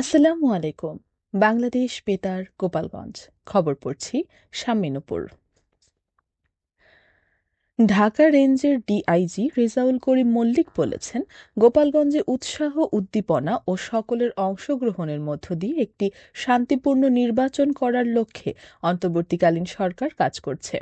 আসসালামু আলাইকুম, বাংলাদেশ বেতার, গোপালগঞ্জ। খবর পড়ছি শামিনুপুর। ঢাকা রেঞ্জের ডিআইজি রেজাউল করিম মল্লিক বলেছেন, গোপালগঞ্জে উৎসাহ, উদ্দীপনা ও সকলের অংশগ্রহণের মধ্য দিয়ে একটি শান্তিপূর্ণ নির্বাচন করার লক্ষ্যে অন্তর্বর্তীকালীন সরকার কাজ করছে।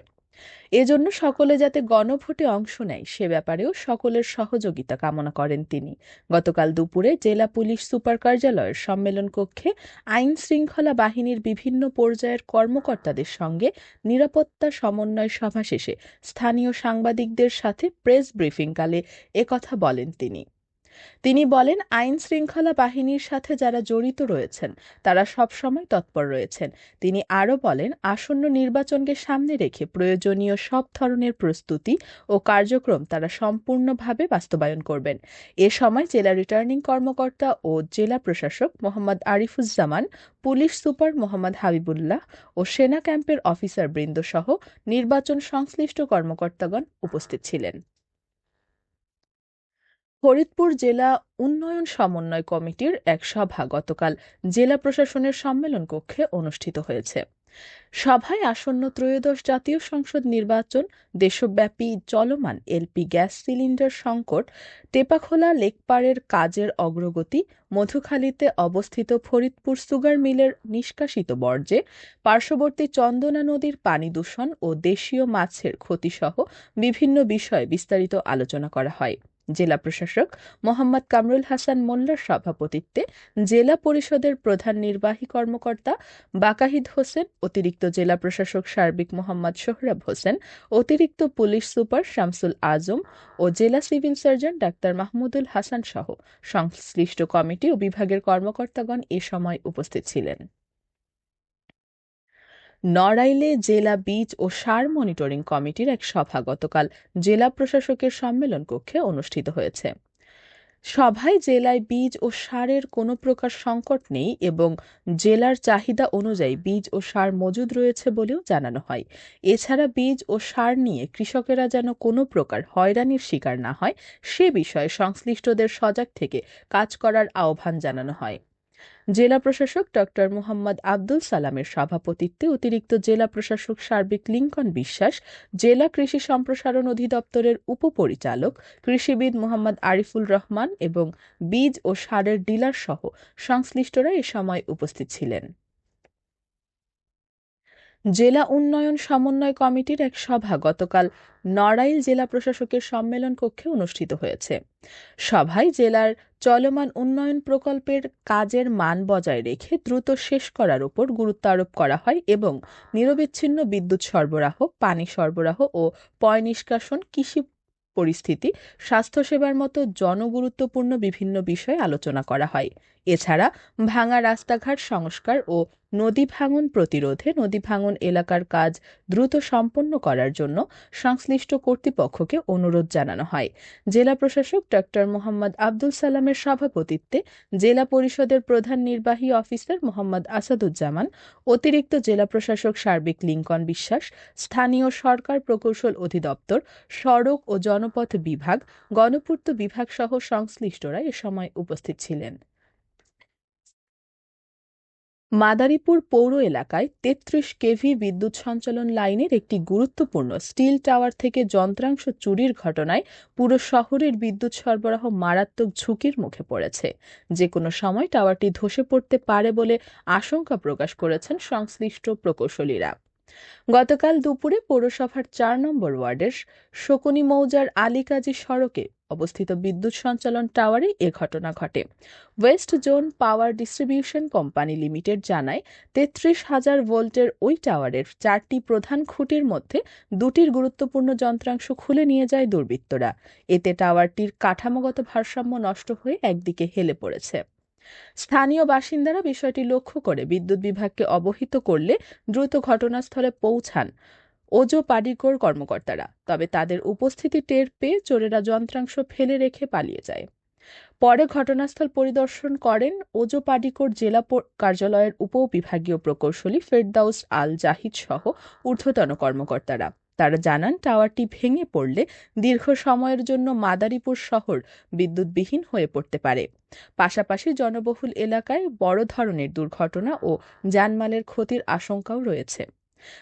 এজন্য সকলে যাতে গণভোটে অংশ নেয়, সে ব্যাপারেও সকলের সহযোগিতা কামনা করেন তিনি। গতকাল দুপুরে জেলা পুলিশ সুপার কার্যালয়ের সম্মেলন কক্ষে আইন শৃঙ্খলা বাহিনীর বিভিন্ন পর্যায়ের কর্মকর্তাদের সঙ্গে নিরাপত্তা সমন্বয় সভা শেষে স্থানীয় সাংবাদিকদের সাথে প্রেস ব্রিফিংকালে একথা বলেন তিনি। তিনি বলেন, আইন শৃঙ্খলা বাহিনীর সাথে যারা জড়িত রয়েছেন, তারা সবসময় তৎপর রয়েছেন। তিনি আরও বলেন, আসন্ন নির্বাচনকে সামনে রেখে প্রয়োজনীয় সব ধরনের প্রস্তুতি ও কার্যক্রম তারা সম্পূর্ণভাবে বাস্তবায়ন করবেন। এ সময় জেলা রিটার্নিং কর্মকর্তা ও জেলা প্রশাসক মোহাম্মদ আরিফুজ্জামান, পুলিশ সুপার মোহাম্মদ হাবিবুল্লাহ ও সেনা ক্যাম্পের অফিসার বৃন্দ সহ নির্বাচন সংশ্লিষ্ট কর্মকর্তাগণ উপস্থিত ছিলেন। ফরিদপুর জেলা উন্নয়ন সমন্বয় কমিটির এক সভা গতকাল জেলা প্রশাসনের সম্মেলন কক্ষে অনুষ্ঠিত হয়েছে। সভায় আসন্ন ত্রয়োদশ জাতীয় সংসদ নির্বাচন, দেশব্যাপী চলমান এলপি গ্যাস সিলিন্ডার সংকট, টেপাখোলা লেকপাড়ের কাজের অগ্রগতি, মধুখালীতে অবস্থিত ফরিদপুর সুগার মিলের নিষ্কাশিত বর্জ্যে পার্শ্ববর্তী চন্দনা নদীর পানি দূষণ ও দেশীয় মাছের ক্ষতিসহ বিভিন্ন বিষয়ে বিস্তারিত আলোচনা করা হয়। জেলা প্রশাসক মোহাম্মদ কামরুল হাসান মোল্লার সভাপতিত্বে জেলা পরিষদের প্রধান নির্বাহী কর্মকর্তা বাকাহিদ হোসেন, অতিরিক্ত জেলা প্রশাসক সার্বিক মোহাম্মদ সোহরাব হোসেন, অতিরিক্ত পুলিশ সুপার শামসুল আজম ও জেলা civil surgeon doctor Mahmudul Hasan সহ সংশ্লিষ্ট কমিটি ও বিভাগের কর্মকর্তাগণ এ সময় উপস্থিত ছিলেন। নড়াইলে জেলা বীজ ও সার মনিটরিং কমিটির এক সভা গতকাল জেলা প্রশাসকের সম্মেলন কক্ষে অনুষ্ঠিত হয়েছে। সভায় জেলায় বীজ ও সারের কোনো প্রকার সংকট নেই এবং জেলার চাহিদা অনুযায়ী বীজ ও সার মজুদ রয়েছে বলেও জানানো হয়। এছাড়া বীজ ও সার নিয়ে কৃষকেরা যেন কোনো প্রকার হয়রানির শিকার না হয়, সে বিষয়ে সংশ্লিষ্টদের সজাগ থেকে কাজ করার আহ্বান জানানো হয়। জেলা প্রশাসক ডক্টর মোহাম্মদ আব্দুল সালামের সভাপতিত্বে অতিরিক্ত জেলা প্রশাসক সার্বিক লিঙ্কন বিশ্বাস, জেলা কৃষি সম্প্রসারণ অধিদপ্তরের উপপরিচালক কৃষিবিদ মোহাম্মদ আরিফুল রহমান এবং বীজ ও সারের ডিলার সহ সংশ্লিষ্টরা এ সময় উপস্থিত ছিলেন। জেলা উন্নয়ন সমন্বয় কমিটির এক সভা গতকাল নড়াইল জেলা প্রশাসকের সম্মেলন কক্ষে অনুষ্ঠিত হয়েছে। সভায় জেলার চলমান উন্নয়ন প্রকল্পের কাজের মান বজায় রেখে দ্রুত শেষ করার উপর গুরুত্ব আরোপ করা হয় এবং নিরবিচ্ছিন্ন বিদ্যুৎ সরবরাহ, পানি সরবরাহ ও পয় নিষ্কাশন, কৃষি পরিস্থিতি, স্বাস্থ্যসেবার মতো জনগুরুত্বপূর্ণ বিভিন্ন বিষয়ে আলোচনা করা হয়। এছাড়া ভাঙা রাস্তাঘাট সংস্কার ও নদী ভাঙন প্রতিরোধে নদী ভাঙন এলাকার কাজ দ্রুত সম্পন্ন করার জন্য সংশ্লিষ্ট কর্তৃপক্ষকে অনুরোধ জানানো হয়। জেলা প্রশাসক ডক্টর মোহাম্মদ আব্দুল সালামের সভাপতিত্বে জেলা পরিষদের প্রধান নির্বাহী অফিসার মোহাম্মদ আসাদুজ্জামান, অতিরিক্ত জেলা প্রশাসক সার্বিক লিঙ্কন বিশ্বাস, স্থানীয় সরকার প্রকৌশল অধিদপ্তর, সড়ক ও জনপথ বিভাগ, গণপূর্ত বিভাগ সহ সংশ্লিষ্টরা এ সময় উপস্থিত ছিলেন। মাদারীপুর পৌর এলাকায় তেত্রিশ কেভি বিদ্যুৎ সঞ্চালন লাইনের একটি গুরুত্বপূর্ণ স্টিল টাওয়ার থেকে যন্ত্রাংশ চুরির ঘটনায় পুরো শহরের বিদ্যুৎ সরবরাহ মারাত্মক ঝুঁকির মুখে পড়েছে। যে কোনো সময় টাওয়ারটি ধসে পড়তে পারে বলে আশঙ্কা প্রকাশ করেছেন সংশ্লিষ্ট প্রকৌশলীরা। গতকাল দুপুরে পৌরসভার চার নম্বর ওয়ার্ডের শকুনি মৌজার আলীকাজি সড়কে অবস্থিত বিদ্যুৎ সঞ্চালন টাওয়ারে এ ঘটনা ঘটে। West Zone Power Distribution Company Limited জানায়, তেত্রিশ হাজার ভোল্টের ওই টাওয়ারের চারটি প্রধান খুঁটির মধ্যে দুটির গুরুত্বপূর্ণ যন্ত্রাংশ খুলে নিয়ে যায় দুর্বৃত্তরা। এতে টাওয়ারটির কাঠামোগত ভারসাম্য নষ্ট হয়ে একদিকে হেলে পড়েছে। স্থানীয় বাসিন্দারা বিষয়টি লক্ষ্য করে বিদ্যুৎ বিভাগকে অবহিত করলে দ্রুত ঘটনাস্থলে পৌঁছান। ওজো পাডিকোর কর্মকর্তারা, তবে তাদের উপস্থিতি টের পেয়ে চোরেরা যন্ত্রাংশ ফেলে রেখে পালিয়ে যায়। পরে ঘটনাস্থল পরিদর্শন করেন ওজো পাডিকোর জেলা কার্যালয়ের উপবিভাগীয় প্রকৌশলী ফেরদাউস আল জাহিদ সহ ঊর্ধ্বতন কর্মকর্তারা। তারা জানান, টাওয়ারটি ভেঙে পড়লে দীর্ঘ সময়ের জন্য মাদারীপুর শহর বিদ্যুৎবিহীন হয়ে পড়তে পারে। পাশাপাশি জনবহুল এলাকায় বড় ধরনের দুর্ঘটনা ও জানমালের ক্ষতির আশঙ্কাও রয়েছে।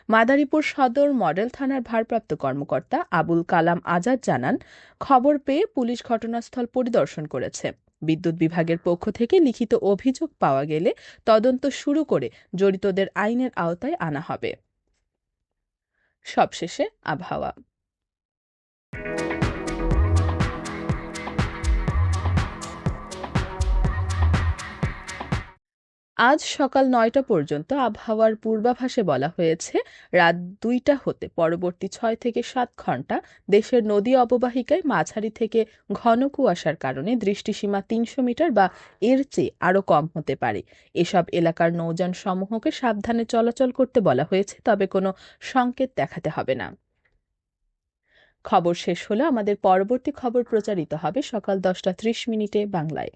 মাদারীপুর সদর মডেল থানার ভারপ্রাপ্ত কর্মকর্তা আবুল কালাম আজাদ জানান, খবর পেয়ে পুলিশ ঘটনাস্থল পরিদর্শন করেছে। বিদ্যুৎ বিভাগের পক্ষ থেকে লিখিত অভিযোগ পাওয়া গেলে তদন্ত শুরু করে জড়িতদের আইনের আওতায় আনা হবে। সবশেষে, আবহাওয়া। আজ সকাল নয়টা পর্যন্ত আবহাওয়ার পূর্বাভাসে বলা হয়েছে, রাত দুইটা হতে পরবর্তী ছয় থেকে সাত ঘণ্টা দেশের নদী অববাহিকায় মাঝারি থেকে ঘন কুয়াশার কারণে দৃষ্টিসীমা তিনশো মিটার বা এর চেয়ে আরও কম হতে পারে। এসব এলাকার নৌযান সমূহকে সাবধানে চলাচল করতে বলা হয়েছে, তবে কোনো সংকেত দেখাতে হবে না। খবর শেষ হলে আমাদের পরবর্তী খবর প্রচারিত হবে সকাল দশটা ত্রিশ মিনিটে বাংলায়।